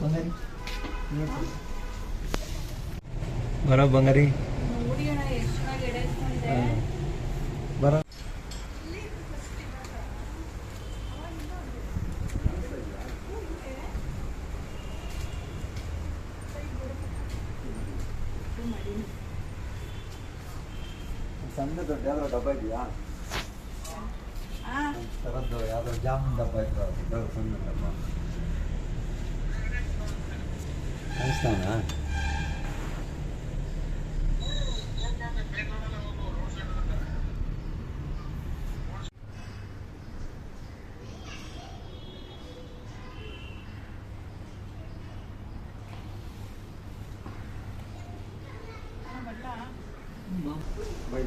ಬಂಗಾರಿ. ಬರ ಬಂಗಾರಿ. ಬರ. ಸಣ್ಣ ದೊಡ್ಡ ಯಾವ್ದಾರ ಡಬ್ಬ ಇದೆಯಾ? ಥರದ್ದು ಯಾವ್ದೋ ಜಾಮೂನ್ ಡಬ್ಬ ದೊಡ್ಡ ಸಣ್ಣ ಡಬ್ಬ. ಕಾಣಿಸ್ತಾವನ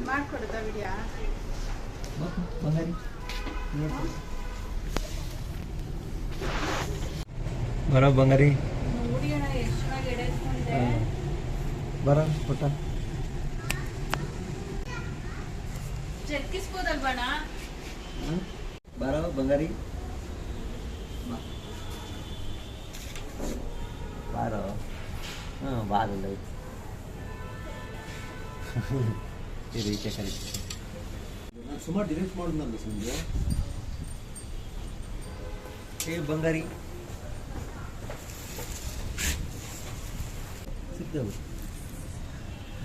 ಮಾಡ್ಕೊಡುತ್ತಾ ವಿಡಿಯಾ ಬಂಗಾರಿ ಬರೋ ಬಂಗಾರಿ ಬರೋ ಪುಟ್ಟ. ಜಗ್ಗಿಸ್ಬೋದಲ್ವಾ ಅಣ್ಣ? ಬರೋ ಬಂಗಾರಿ. ಬಾರೋ. ಹಾಂ ಬಾರಲ್ಲ ಇದು ಈಚೆ ನಾನು ಸುಮಾರು ಡಿಲೀಟ್ ಮಾಡಿದ್ನಲ್ಲ ಸಂಜೆ. ಏ ಬಂಗಾರಿ. ಸಿಗ್ತವು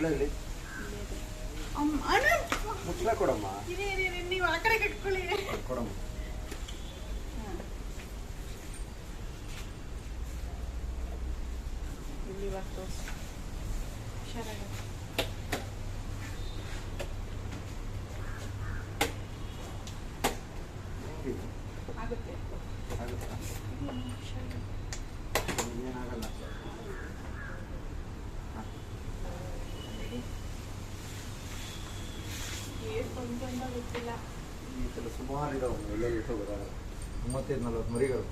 ಮುಚ್ಚಳ ಇಲ್ಲಿ ಮುಚ್ಚಳ ಕೊಡಮ್ಮ. ನೀವು ಆ ಕಡೆ ಕಟ್ಕೊಳ್ಳಿ. ಕೊಡಮ್ಮ. ಆಗುತ್ತೆ. ಆಗುತ್ತಾ? ಏನಾಗಲ್ಲ. ಈ ಥರ ಸುಮಾರು ಇದಾವೆ ಎಲ್ಲೆಲ್ಲಿ ಇಟ್ಟು ಗೊತ್ತಾಗಲ್ಲ ಮೂವತ್ತೈದು ನಲ್ವತ್ತು ಮರಿಗಳು.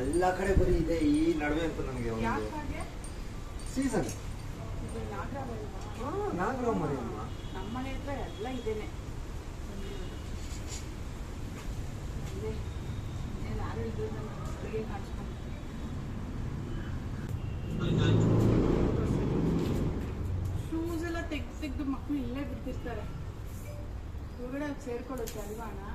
ಎಲ್ಲ ಕಡೆ ಬರೀ ಇದೆ ಈ ನಡುವೆ ಅಂತ ನನಗೆ ಒಂದು ಹಾಗೆ? ಸೀಸನ್. ನಾಗರಾವ್ ಮರಿ ಅಮ್ಮ ನಮ್ಮ ಮನೆ ಹತ್ರ ಎಲ್ಲ ಇದೇನೆ. ಶೂಸ್ ಎಲ್ಲ ತೆಗ್ದು ತೆಗ್ದು ಮಕ್ಕಳು ಇಲ್ಲೇ ಬಿದ್ದಿರ್ತಾರೆ నువ్వు కూడా చేరుకోవచ్చు చదివానా